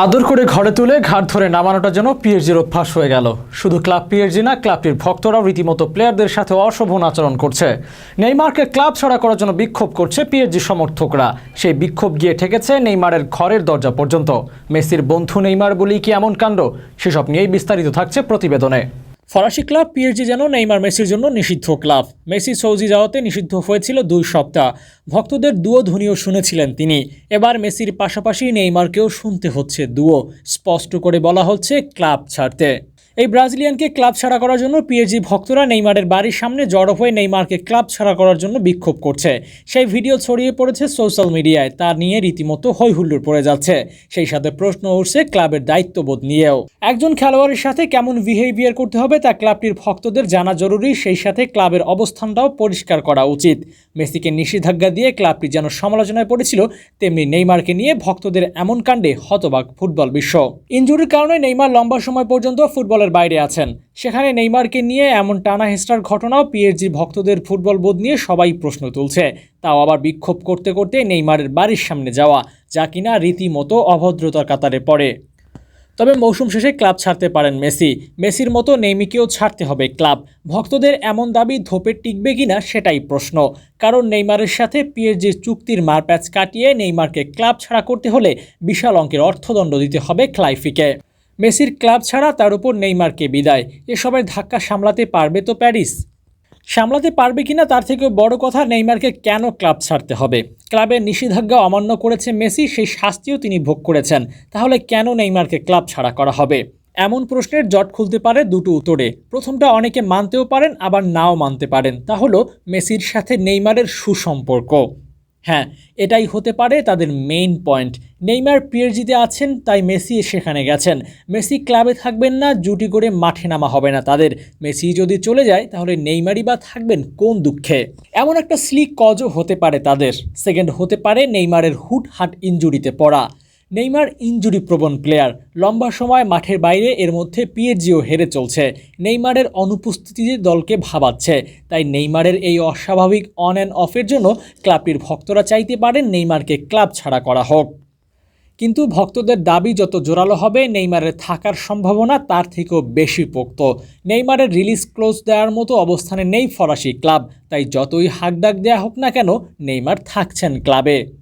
আদর করে ঘরে তুলে ঘাট ধরে নামানোটা যেন পিএসজির অভ্যাস হয়ে গেল। শুধু ক্লাব পিএসজি না, ক্লাবটির ভক্তরাও রীতিমতো প্লেয়ারদের সাথে অশোভন আচরণ করছে। নেইমারকে ক্লাব ছাড়া করার জন্য বিক্ষোভ করছে পিএসজি সমর্থকরা। সেই বিক্ষোভ গিয়ে ঠেকেছে নেইমারের ঘরের দরজা পর্যন্ত। মেসির বন্ধু নেইমার বলেই কি এমন কাণ্ড? সেসব নিয়েই বিস্তারিত থাকছে প্রতিবেদনে। ফরাসি ক্লাব পিএসজি যেন নেইমার মেসির জন্য নিষিদ্ধ ক্লাব। মেসি সৌজি যাওয়াতে নিষিদ্ধ হয়েছিল দুই সপ্তাহ। ভক্তদের দুও ধ্বনিও শুনেছিলেন তিনি। এবার মেসির পাশাপাশি নেইমারকেও শুনতে হচ্ছে দুও স্পষ্ট করে বলা হচ্ছে, ক্লাব ছাড়তে। এই ব্রাজিলিয়ানকে ক্লাব ছাড়া করার জন্য পিএসজি ভক্তরা নেইমারের বাড়ির সামনে জড়ো হয়ে নেইমারকে ক্লাব ছাড়া করার জন্য বিক্ষোভ করছে। সেই ভিডিও ছড়িয়ে পড়েছে সোশ্যাল মিডিয়ায়। তা নিয়ে রীতিমতো হৈহুল্লোড় পড়ে যাচ্ছে। সেই সাথে প্রশ্ন উঠছে ক্লাবের দায়িত্ববোধ নিয়েও। একজন খেলোয়াড়ের সাথে কেমন বিহেভিয়ার করতে হবে তা ক্লাবটির ভক্তদের জানা জরুরি। সেই সাথে ক্লাবের অবস্থানটাও পরিষ্কার করা উচিত। মেসিকে নিষেধাজ্ঞা দিয়ে ক্লাবটি যেন সমালোচনায় পড়েছিল, তেমনি নেইমারকে নিয়ে ভক্তদের এমন কাণ্ডে হতবাক ফুটবল বিশ্ব। ইনজুরির কারণে নেইমার লম্বা সময় পর্যন্ত ফুটবলের বাইরে আছেন। সেখানে নেইমারকে নিয়ে এমন টানা হেস্টার ঘটনাও পিএসজি ভক্তদের ফুটবল বোধ নিয়ে সবাই প্রশ্ন তুলছে। তাও আবার বিক্ষোভ করতে করতে নেইমারের বাড়ির সামনে যাওয়া, যা কিনা রীতিমতো অভদ্রতার কাতারে পড়ে। তবে মৌসুম শেষে ক্লাব ছাড়তে পারেন মেসি। মেসির মতো নেইমিকেও ছাড়তে হবে ক্লাব। ভক্তদের এমন দাবি ধোপে টিকবে কিনা সেটাই প্রশ্ন। কারণ নেইমারের সাথে পিএসজির চুক্তির মারপ্যাচ কাটিয়ে নেইমারকে ক্লাব ছাড়া করতে হলে বিশাল অঙ্কের অর্থদণ্ড দিতে হবে ক্লাইফিকে। মেসির ক্লাব ছাড়া তার উপর নেইমারকে বিদায়। এসবের ধাক্কা সামলাতে পারবে তো প্যারিস? সামলাতে পারবে কিনা তার থেকেও বড় কথা নেইমারকে কেন ক্লাব ছাড়তে হবে? ক্লাবের নিষেধাজ্ঞা অমান্য করেছে মেসি, সেই শাস্তিও তিনি ভোগ করেছেন। তাহলে কেন নেইমারকে ক্লাব ছাড়া করা হবে? এমন প্রশ্নের জট খুলতে পারে দুটো উত্তরে। প্রথমটা অনেকে মানতেও পারেন, আবার নাও মানতে পারেন। তা হলো, মেসির সাথে নেইমারের সুসম্পর্ক। হ্যাঁ এটাই হতে পারে তাদের মেইন পয়েন্ট নেইমার পিএরজিতে আছেন, তাই মেসি সেখানে গেছেন। মেসি ক্লাবে থাকবেন না, জুটি করে মাঠে নামা হবে না তাদের। মেসি যদি চলে যায়, তাহলে নেইমারই বা থাকবেন কোন দুঃখে? এমন একটা স্লিক কজও হতে পারে তাদের। সেকেন্ড হতে পারে নেইমারের হুট হাট ইঞ্জুরিতে পড়া। নেইমার ইঞ্জুরি প্রবণ প্লেয়ার। লম্বা সময় মাঠের বাইরে এর মধ্যে পিএসজিও হেরে চলছে। নেইমারের অনুপস্থিতিতে দলকে ভাবাচ্ছে। তাই নেইমারের এই অস্বাভাবিক অন অ্যান্ড অফের জন্য ক্লাবটির ভক্তরা চাইতে পারেন নেইমারকে ক্লাব ছাড়া করা হোক। কিন্তু ভক্তদের দাবি যত জোরালো হবে, নেইমারের থাকার সম্ভাবনা তার থেকেও বেশি পোক্ত। নেইমারের রিলিজ ক্লোজ দেওয়ার মতো অবস্থানে নেই ফরাসি ক্লাব। তাই যতই হাকডাক দেওয়া হোক না কেন, নেইমার থাকছেন ক্লাবে।